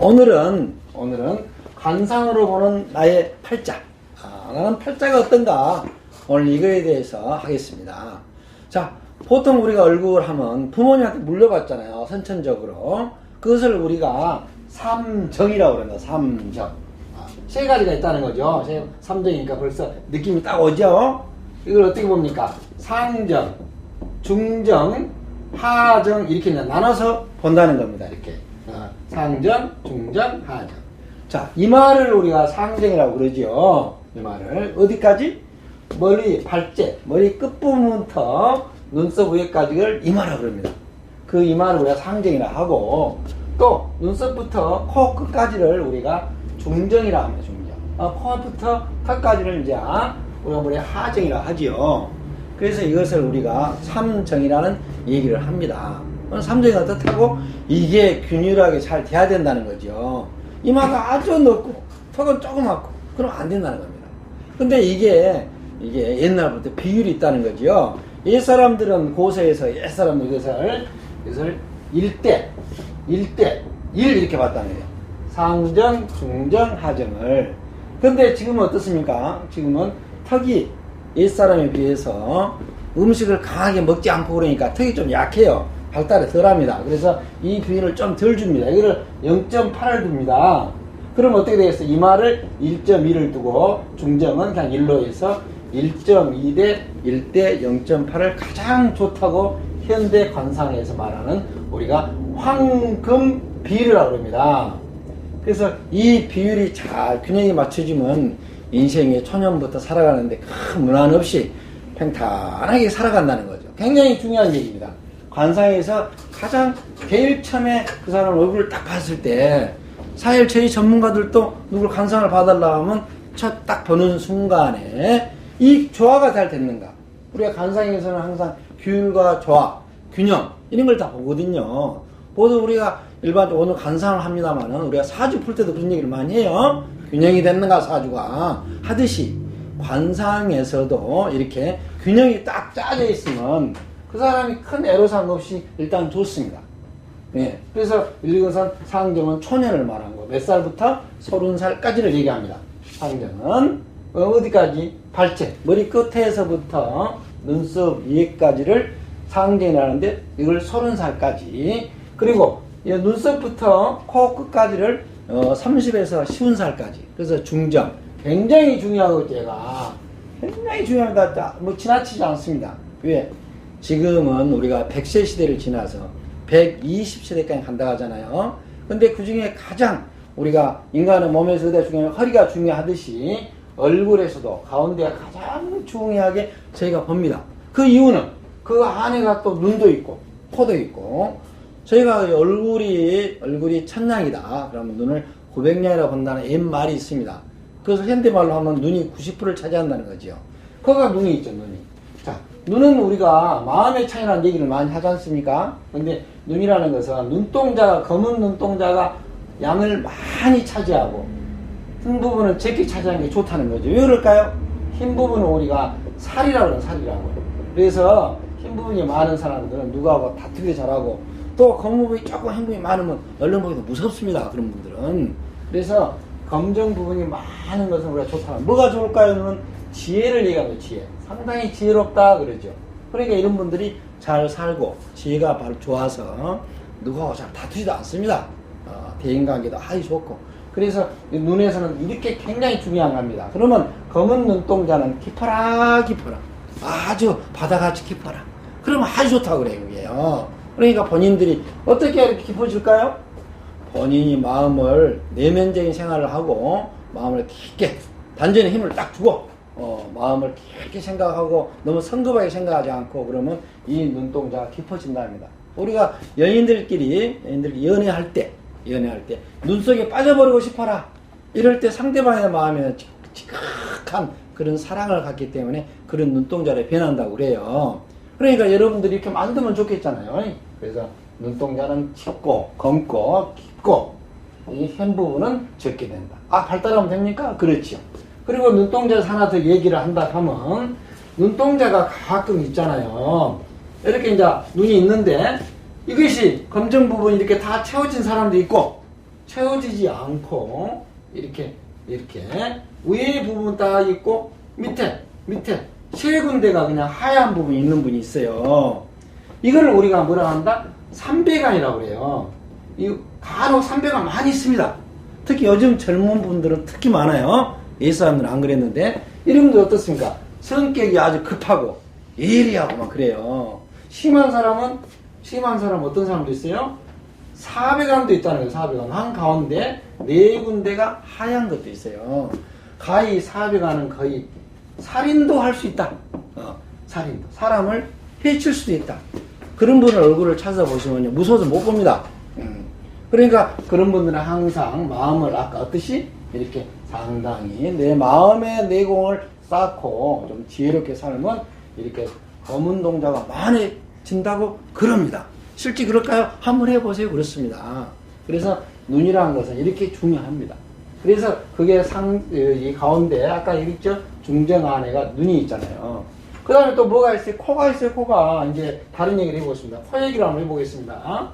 오늘은 오늘은 관상으로 보는 나의 팔자. 아, 나는 팔자가 어떤가? 오늘 이거에 대해서 하겠습니다. 자, 보통 우리가 얼굴 하면 부모님한테 물려봤잖아요. 선천적으로. 그것을 우리가 삼정이라고 그럽니다. 삼정. 아, 세 가지가 있다는 거죠. 세- 삼정이니까 벌써 느낌이 딱 오죠? 이걸 어떻게 봅니까? 상정, 중정, 하정 이렇게 나눠서 본다는 겁니다. 이렇게 어, 상정, 중정, 하정. 자, 이마를 우리가 상정이라고 그러죠. 이마를 어디까지? 머리 발제, 머리 끝부분부터 눈썹 위에까지를 이마라고 그럽니다. 그 이마를 우리가 상정이라 하고 또 눈썹부터 코 끝까지를 우리가 중정이라 합니다. 중정. 어, 코부터 턱까지를 이제 우리가 뭐래 하정이라 하지요. 그래서 이것을 우리가 삼정이라는 얘기를 합니다. 어, 삼정이 어떻다고? 이게 균일하게 잘 돼야 된다는 거죠. 이마가 아주 넓고 턱은 조그맣고 그럼 안 된다는 겁니다. 근데 이게 이게 옛날부터 비율이 있다는 거죠. 옛 사람들은 고세에서 옛 사람들 이것을 이것을 일대 일대 일 이렇게 봤다는 거예요. 상정, 중정, 하정을. 근데 지금은 어떻습니까? 지금은 턱이 옛 사람에 비해서 음식을 강하게 먹지 않고 그러니까 턱이 좀 약해요. 발달이 덜 합니다. 그래서 이 비율을 좀덜 줍니다. 이거를 0.8을 둡니다. 그럼 어떻게 되겠어? 이마를 1.2를 두고 중정은 그냥 1로 해서 1.2 대 1 대 0.8을 가장 좋다고 현대 관상에서 말하는 우리가 황금 비율이라고 합니다. 그래서 이 비율이 잘 균형이 맞춰지면 인생의 초년부터 살아가는데 큰 문안 없이 평탄하게 살아간다는 거죠. 굉장히 중요한 얘기입니다. 관상에서 가장 제일 처음에 그 사람 얼굴을 딱 봤을 때 사일체의 전문가들도 누굴 관상을 봐달라 하면 첫 딱 보는 순간에 이 조화가 잘 됐는가. 우리가 관상에서는 항상 규율과 조화, 균형 이런 걸 다 보거든요. 보통 우리가 일반적으로 오늘 관상을 합니다만은 우리가 사주 풀 때도 그런 얘기를 많이 해요. 균형이 됐는가 사주가 하듯이 관상에서도 이렇게 균형이 딱 짜져 있으면 그 사람이 큰 애로사항 없이 일단 좋습니다. 예. 그래서 일거선 상정은 초년을 말한 거. 몇 살부터? 서른 살까지를 얘기합니다. 상정은 어, 어디까지? 발제. 머리 끝에서부터 눈썹 위에까지를 상정이라는데 이걸 서른 살까지. 그리고 이 눈썹부터 코 끝까지를 어, 30에서 50살까지. 그래서 중정. 굉장히 중요하고 제가 굉장히 중요합니다. 자, 뭐 지나치지 않습니다. 왜? 지금은 우리가 100세 시대를 지나서 120세대까지 간다 하잖아요. 근데 그 중에 가장 우리가 인간의 몸에서 의대 중에 허리가 중요하듯이 얼굴에서도 가운데가 가장 중요하게 저희가 봅니다. 그 이유는 그 안에가 또 눈도 있고 코도 있고 저희가 얼굴이 얼굴이 천냥이다. 그러면 눈을 900냥이라고 본다는 옛말이 있습니다. 그래서 현대말로 하면 눈이 90%를 차지한다는 거죠. 거가 눈이 있죠, 눈이. 자, 눈은 우리가 마음의 차이라는 얘기를 많이 하지 않습니까? 근데 눈이라는 것은 눈동자가, 검은 눈동자가 양을 많이 차지하고 흰 부분은 적게 차지하는 게 좋다는 거죠. 왜 그럴까요? 흰 부분은 우리가 살이라고 그러는 살이라고. 그래서 흰 부분이 많은 사람들은 누구하고 다투기 잘하고 또 검은 부분이 조금 흰 부분이 많으면 얼른 보기도 무섭습니다. 그런 분들은. 그래서 검정 부분이 많은 것은 우리가 좋다. 뭐가 좋을까요? 는 지혜를 얘기하는 지혜. 상당히 지혜롭다 그러죠. 그러니까 이런 분들이 잘 살고 지혜가 바로 좋아서 누구하고 잘 다투지도 않습니다. 어, 대인관계도 아주 좋고. 그래서 이 눈에서는 이렇게 굉장히 중요한 겁니다. 그러면 검은 눈동자는 깊어라 깊어라. 아주 바다같이 깊어라. 그러면 아주 좋다고 그래요. 그게요. 그러니까 본인들이 어떻게 이렇게 깊어질까요? 본인이 마음을 내면적인 생활을 하고 마음을 깊게 단전에 힘을 딱 주고 어, 마음을 깊게 생각하고 너무 성급하게 생각하지 않고 그러면 이 눈동자가 깊어진답니다. 우리가 연인들끼리 연인들끼리 연애할 때 연애할 때 눈속에 빠져버리고 싶어라 이럴 때 상대방의 마음에 지극한 그런 사랑을 갖기 때문에 그런 눈동자를 변한다고 그래요. 그러니까 여러분들이 이렇게 만들면 좋겠잖아요. 그래서 눈동자는 짙고 검고 깊고 이 현 부분은 적게 된다. 아 발달하면 됩니까? 그렇지요. 그리고 눈동자에서 하나 더 얘기를 한다 하면 눈동자가 가끔 있잖아요. 이렇게 이제 눈이 있는데 이것이 검정 부분이 이렇게 다 채워진 사람도 있고 채워지지 않고 이렇게 이렇게 위에 부분 딱 있고 밑에 밑에 세 군데가 그냥 하얀 부분이 있는 분이 있어요. 이거를 우리가 뭐라 한다? 삼배간이라고 그래요. 이 간혹 삼배간 많이 있습니다. 특히 요즘 젊은 분들은 특히 많아요. 옛 사람들은 안 그랬는데 이런 분들 어떻습니까? 성격이 아주 급하고 예리하고 막 그래요. 심한 사람은 심한 사람 어떤 사람도 있어요? 사배간도 있다는 거예요. 사배간 한 가운데 네 군데가 하얀 것도 있어요. 가히 사배간은 거의 살인도 할 수 있다. 어, 살인도 사람을 해칠 수도 있다. 그런 분의 얼굴을 찾아보시면 무서워서 못 봅니다. 음. 그러니까 그런 분들은 항상 마음을 아까 어떻게 이렇게 상당히 내 마음의 내공을 쌓고 좀 지혜롭게 살면 이렇게 검은 동자가 많아진다고 그럽니다. 실제 그럴까요? 한번 해보세요. 그렇습니다. 그래서 눈이라는 것은 이렇게 중요합니다. 그래서 그게 상, 이 가운데 아까 얘기했죠? 중정 안에가 눈이 있잖아요. 그 다음에 또 뭐가 있어요? 코가 있어요, 코가. 이제 다른 얘기를 해보겠습니다. 코 얘기를 한번 해보겠습니다.